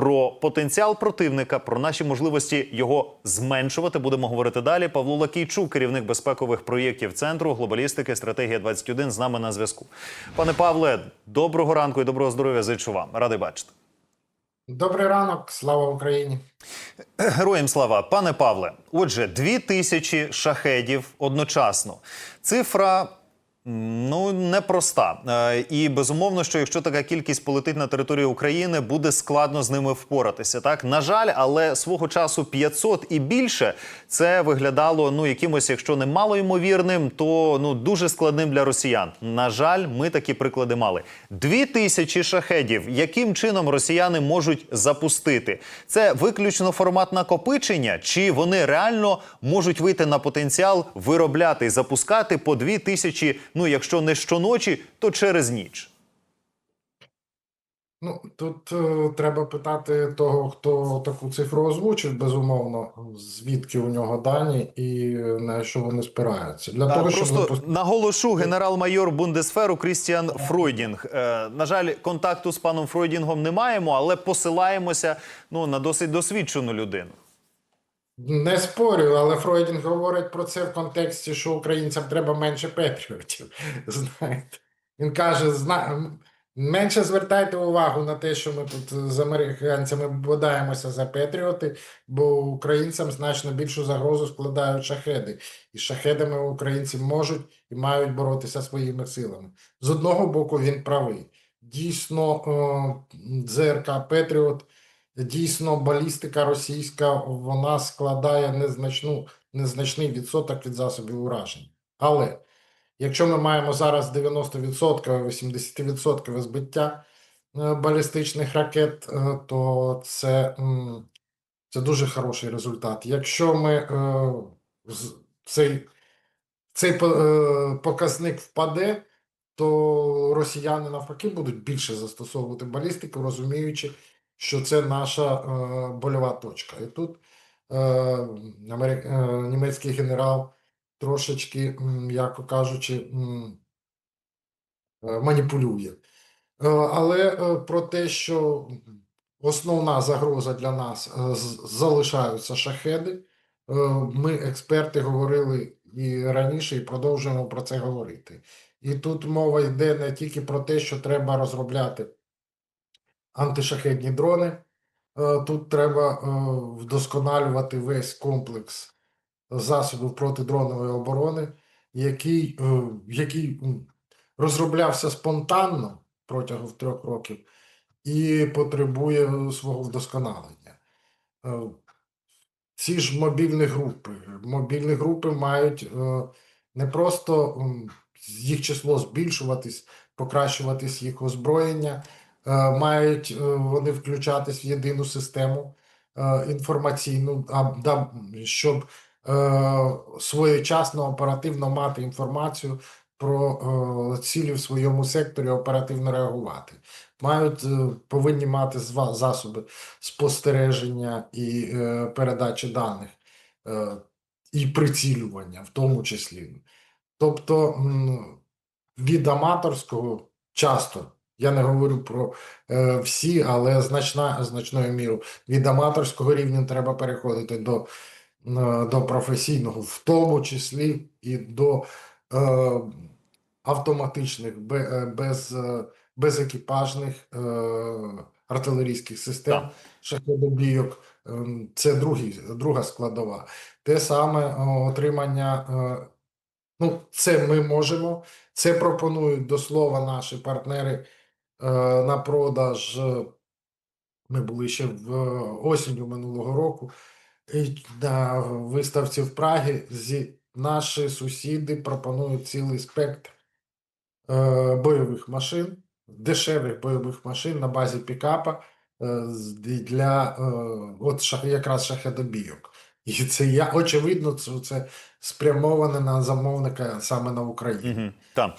Про потенціал противника, про наші можливості його зменшувати будемо говорити далі. Павло Лакійчук, керівник безпекових проєктів центру глобалістики, стратегія 21 з нами на зв'язку. Пане Павле, доброго ранку і доброго здоров'я. Зичу вам. Радий бачити. Добрий ранок, слава Україні. Героям слава, пане Павле. Отже, дві тисячі шахедів одночасно. Цифра. Ну, непроста. Е, І безумовно, що якщо така кількість полетить на територію України, буде складно з ними впоратися. Так, на жаль, але свого часу 500 і більше це виглядало ну якимось, якщо не малоймовірним, то ну дуже складним для росіян. На жаль, ми такі приклади мали. Дві тисячі шахедів. Яким чином росіяни можуть запустити? Це виключно формат накопичення, чи вони реально можуть вийти на потенціал виробляти і запускати по дві тисячі, ну якщо не щоночі, то через ніч. Ну тут е, треба питати того, хто таку цифру озвучив, безумовно, звідки у нього дані і на що вони спираються. Для Так, того, щоб просто запустити- наголошу генерал-майор Бундесферу Крістіан Фройдінг. Е, на жаль, контакту з паном Фройдінгом не маємо, але посилаємося ну на досить досвідчену людину. Не спорю, але Фройдінг говорить про це в контексті, що українцям треба менше патріотів. Знаєте, він каже: зна... менше звертайте увагу на те, що ми тут з американцями бодаємося за патріоти, бо українцям значно більшу загрозу складають шахеди. І з шахедами українці можуть і мають боротися своїми силами. З одного боку, він правий. Дійсно, ЗРК Петріот. Дійсно, балістика російська вона складає незначну, незначний відсоток від засобів ураження. Але якщо ми маємо зараз 90%, 80% збиття е, балістичних ракет, е, то це, це дуже хороший результат. Якщо ми е, цей, цей по- показник впаде, то росіяни навпаки будуть більше застосовувати балістику, розуміючи, що це наша е, больова точка. І тут е, е, німецький генерал трошечки, м'яко кажучи, е, маніпулює. Е, Але е, про те, що основна загроза для нас залишаються шахеди, ми, експерти, говорили і раніше, і продовжуємо про це говорити. І тут мова йде не тільки про те, що треба розробляти антишахедні дрони. Е, Тут треба е, вдосконалювати весь комплекс засобів протидронової оборони, який, е, який розроблявся спонтанно протягом трьох років і потребує свого вдосконалення. Ці ж мобільні групи. Мобільні групи мають не просто їх число збільшуватись, покращуватись їх озброєння, мають е, вони включатись в єдину систему е, інформаційну, щоб е, своєчасно оперативно мати інформацію про е, цілі в своєму секторі, оперативно реагувати. Мають е, повинні мати засоби спостереження і е, передачі даних, е, і прицілювання, в тому числі. Тобто від аматорського часто, я не говорю про е, всі, але значна, значною мірою від аматорського рівня треба переходити до, е, до професійного, в тому числі і до е, автоматичних, е, без, е, безекіпажних е, артилерійських систем, шахедобійок. Ем, Це другий, друга складова. Те саме е, отримання. е, Ну, це ми можемо. Це пропонують до слова наші партнери е, на продаж. е, Ми були ще в е, осінню минулого року. На виставці в Прагі наші сусіди пропонують цілий спектр е, бойових машин, дешевих бойових машин на базі пікапа е, для е, от якраз шахедобійок. І це я очевидно, це, це спрямоване на замовника саме на Україну. Угу. Так.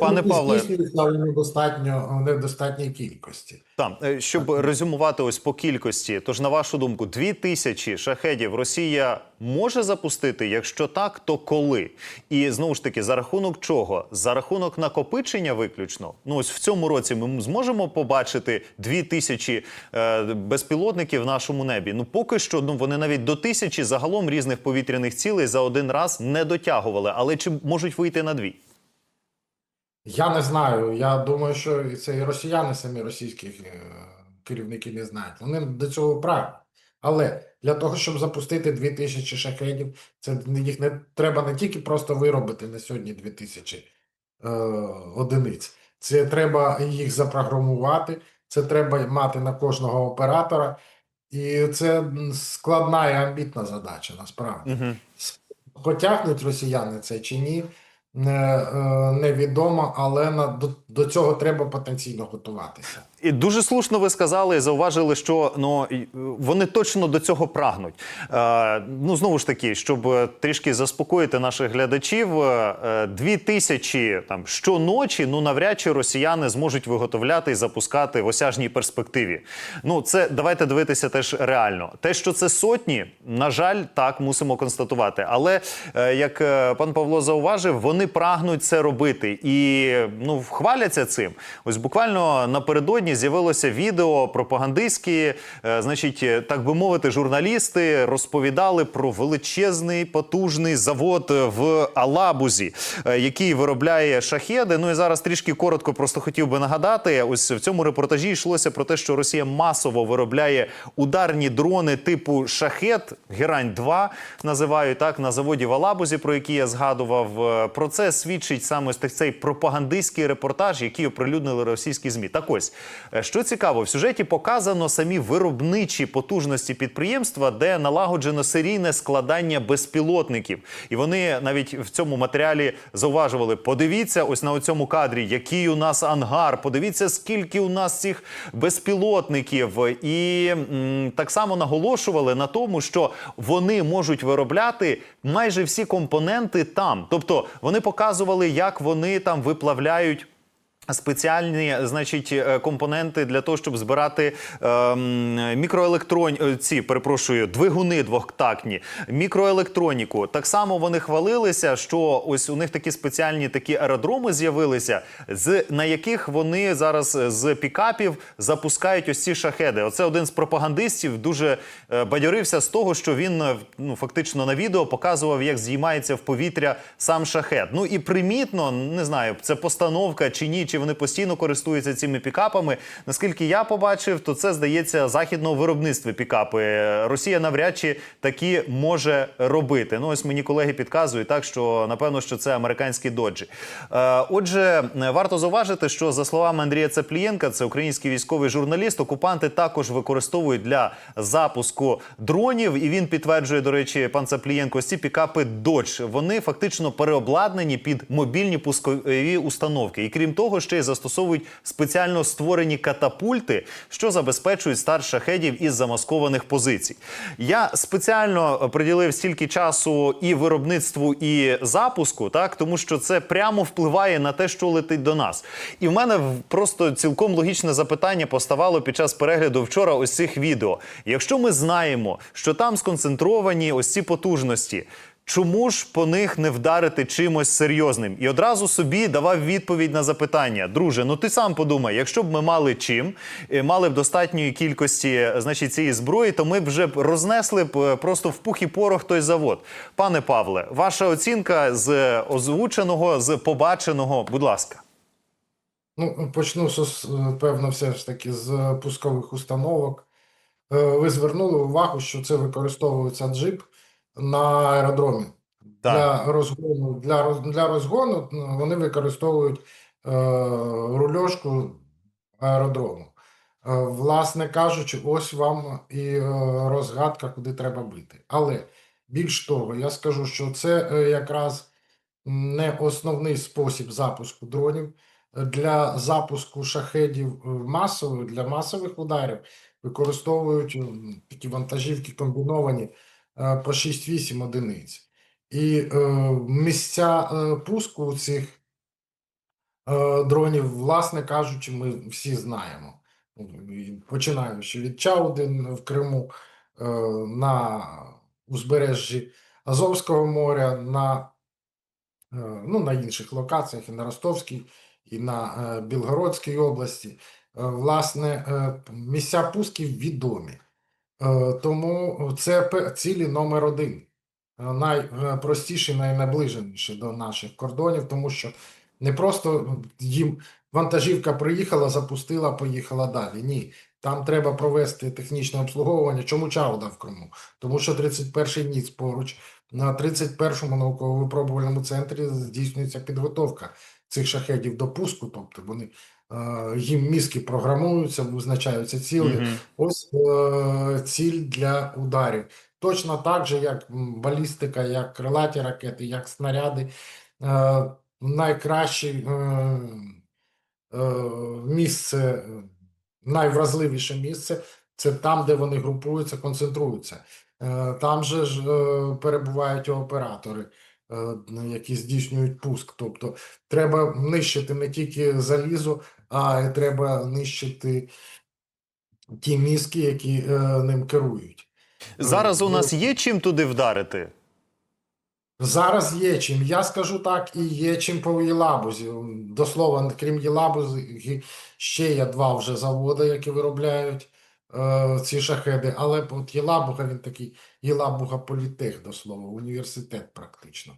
Пане Павле, але недостатньо в недостатній кількості. Так, е, щоб резюмувати ось по кількості, тож на вашу думку, дві тисячі шахедів Росія може запустити? Якщо так, то коли? І знову ж таки, за рахунок чого? За рахунок накопичення виключно. Ну ось в цьому році ми зможемо побачити дві тисячі е, безпілотників в нашому небі. Ну поки що, ну вони навіть до тисячі загалом різних повітряних цілей за один раз не дотягували. Але чи можуть вийти на дві? Я не знаю. Я думаю, що це і росіяни самі російські е, керівники не знають. Вони до цього прагнуть. Але для того, щоб запустити 2000 шахедів, це їх не треба не тільки просто виробити на сьогодні 2000 е, одиниць. Це треба їх запрограмувати, це треба мати на кожного оператора. І це складна і амбітна задача насправді. Угу. Потягнуть росіяни це чи ні, е, невідомо, але на, до, до цього треба потенційно готуватися. І дуже слушно ви сказали і зауважили, що ну е, вони точно до цього прагнуть. Е, ну знову ж таки, щоб трішки заспокоїти наших глядачів, е, е, дві тисячі там щоночі, ну навряд чи росіяни зможуть виготовляти і запускати в осяжній перспективі. Ну це давайте дивитися теж реально. Те, що це сотні, на жаль, так мусимо констатувати. Але е, як пан Павло зауважив, вони прагнуть це робити і ну хваляться цим. Ось буквально напередодні з'явилося відео пропагандистські, е, значить, е, так би мовити, журналісти розповідали про величезний потужний завод в Алабузі, е, який виробляє шахеди. Ну і зараз трішки коротко просто хотів би нагадати. Ось в цьому репортажі йшлося про те, що Росія масово виробляє ударні дрони типу шахет Герань 2 називають так на заводі в Алабузі, про який я згадував. Е, Про це свідчить саме ось так цей пропагандистський репортаж, який оприлюднили російські змі. Так ось е, що цікаво, в сюжеті показано самі виробничі потужності підприємства, де налагоджено серійне складання безпілотників, і вони навіть в цьому матеріалі зауважували: подивіться, ось на цьому кадрі, який у нас ангар. Подивіться, скільки у нас цих безпілотників, і м, так само наголошували на тому, що вони можуть виробляти майже всі компоненти там. Тобто вони показували, як вони там виплавляють. Спеціальні, значить, е, компоненти для того, щоб збирати ем, мікроелектронь... е, перепрошую, двигуни двохтактні, мікроелектроніку. Так само вони хвалилися, що ось у них такі спеціальні такі аеродроми з'явилися, з на яких вони зараз е, з пікапів запускають ось ці шахеди. Оце один з пропагандистів дуже е, бадьорився з того, що він е, ну фактично на відео показував, як здіймається в повітря сам шахет. Ну і примітно, не знаю, це постановка чи ні, чи вони постійно користуються цими пікапами. Наскільки я побачив, то це здається західного виробництва пікапи. Росія навряд чи такі може робити. Ну ось мені колеги підказують так, що напевно, що це американські доджі. Е, Отже, варто зауважити, що за словами Андрія Цеплієнка, це український військовий журналіст. Окупанти також використовують для запуску дронів. І він підтверджує, до речі, пан Цеплієнко, ці пікапи Dodge, Вони фактично переобладнані під мобільні пускові установки. І крім того, ще й застосовують спеціально створені катапульти, що забезпечують старт шахедів із замаскованих позицій. Я спеціально приділив стільки часу і виробництву, і запуску, так тому що це прямо впливає на те, що летить до нас. І в мене просто цілком логічне запитання поставало під час перегляду вчора ось цих відео. Якщо ми знаємо, що там сконцентровані ось ці потужності. Чому ж по них не вдарити чимось серйозним? І одразу собі давав відповідь на запитання. Друже, ну ти сам подумай, якщо б ми мали чим, е, мали б достатньої кількості е, значить, цієї зброї, то ми б вже рознесли б е, просто в пух і порох той завод. Пане Павле, ваша оцінка з озвученого, з побаченого, будь ласка. Ну, почну певно, все ж таки з пускових установок. Ви звернули увагу, що це використовується джип на аеродромі. Так. Для розгону, для, для розгону ну, вони використовують е, рульошку аеродрому. Е, власне кажучи, ось вам і е, розгадка, куди треба бити. Але більш того, я скажу, що це е, якраз не основний спосіб запуску дронів. Для запуску шахедів е, масових, для масових ударів використовують такі вантажівки комбіновані по 6-8 одиниць. І е, місця е, пуску цих е, дронів, власне кажучи, ми всі знаємо. Починаючи від Чаудин в Криму, е, на узбережжі Азовського моря, на, е, ну, на інших локаціях, і на Ростовській, і на е, Білгородській області. Е, Власне, е, місця пусків відомі. Е, Тому це цілі номер один. Е, Найпростіші, найнаближеніші до наших кордонів, тому що не просто їм вантажівка приїхала, запустила, поїхала далі. Ні, там треба провести технічне обслуговування. Чому Чауда в Криму? Тому що 31-й НІЦ поруч на 31-му науково-випробувальному центрі здійснюється підготовка цих шахедів до пуску, тобто вони е, їм мізки програмуються, визначаються цілі. Мгм. Ось е, ціль для ударів. Точно так же, як балістика, як крилаті ракети, як снаряди. Е, найкраще е, е, місце, е, найвразливіше місце це там, де вони групуються, концентруються. Е, там же ж е, перебувають оператори, е, які здійснюють пуск. Тобто треба нищити не тільки залізо, а й треба нищити ті мізки, які е, ним керують. Зараз у нас є чим туди вдарити. Зараз є чим. Я скажу так, і є чим по Єлабузі. До слова, крім Єлабузі, ще є два вже заводи, які виробляють е, ці шахеди. Але от Єлабуга, він такий Єлабуга політех, до слова, університет практично.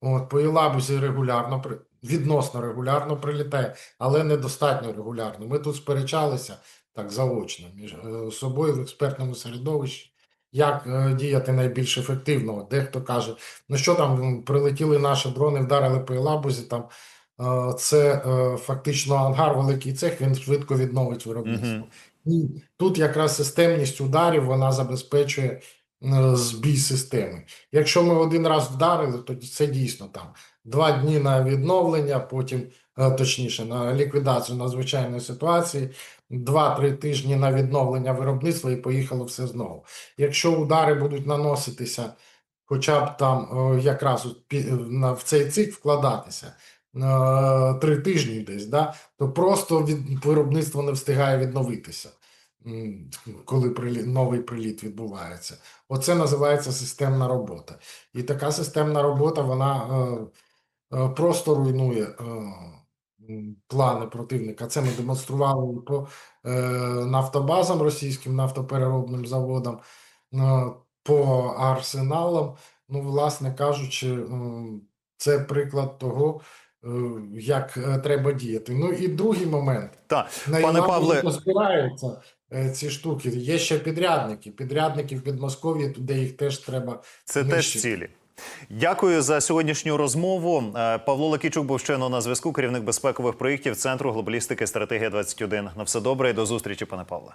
От, по Єлабузі регулярно, відносно регулярно прилітає, але недостатньо регулярно. Ми тут сперечалися так заочно між е, собою в експертному середовищі, як е, діяти найбільш ефективно. Дехто каже, Ну що там прилетіли наші дрони, вдарили по Елабузі. Там е, це е, фактично ангар, великий цех, він швидко відновить виробництво. Мгм. Тут якраз системність ударів вона забезпечує е, збій системи. Якщо ми один раз вдарили, то це дійсно там два дні на відновлення, потім е, точніше на ліквідацію надзвичайної ситуації, два-три тижні на відновлення виробництва і поїхало все знову. Якщо удари будуть наноситися хоча б там е, якраз в цей цикл вкладатися три тижні десь, да, то просто від, виробництво не встигає відновитися, коли приліт, новий приліт відбувається. Оце називається системна робота. І така системна робота, вона е, е, просто руйнує е, плани противника. Це ми демонстрували по е, нафтобазам російським, нафтопереробним заводам, е, по арсеналам. Ну, власне кажучи, м, це приклад того, е, як е, треба діяти. Ну і другий момент. Так, На пане Павле, позбираються е, ці штуки. Є ще підрядники. Підрядники в Підмосков'ї, туди їх теж треба це теж цілі. Дякую за сьогоднішню розмову. Е, Павло Лакічук був щойно на зв'язку, керівник безпекових проєктів Центру глобалістики стратегія 21 На все добре і до зустрічі, пане Павле.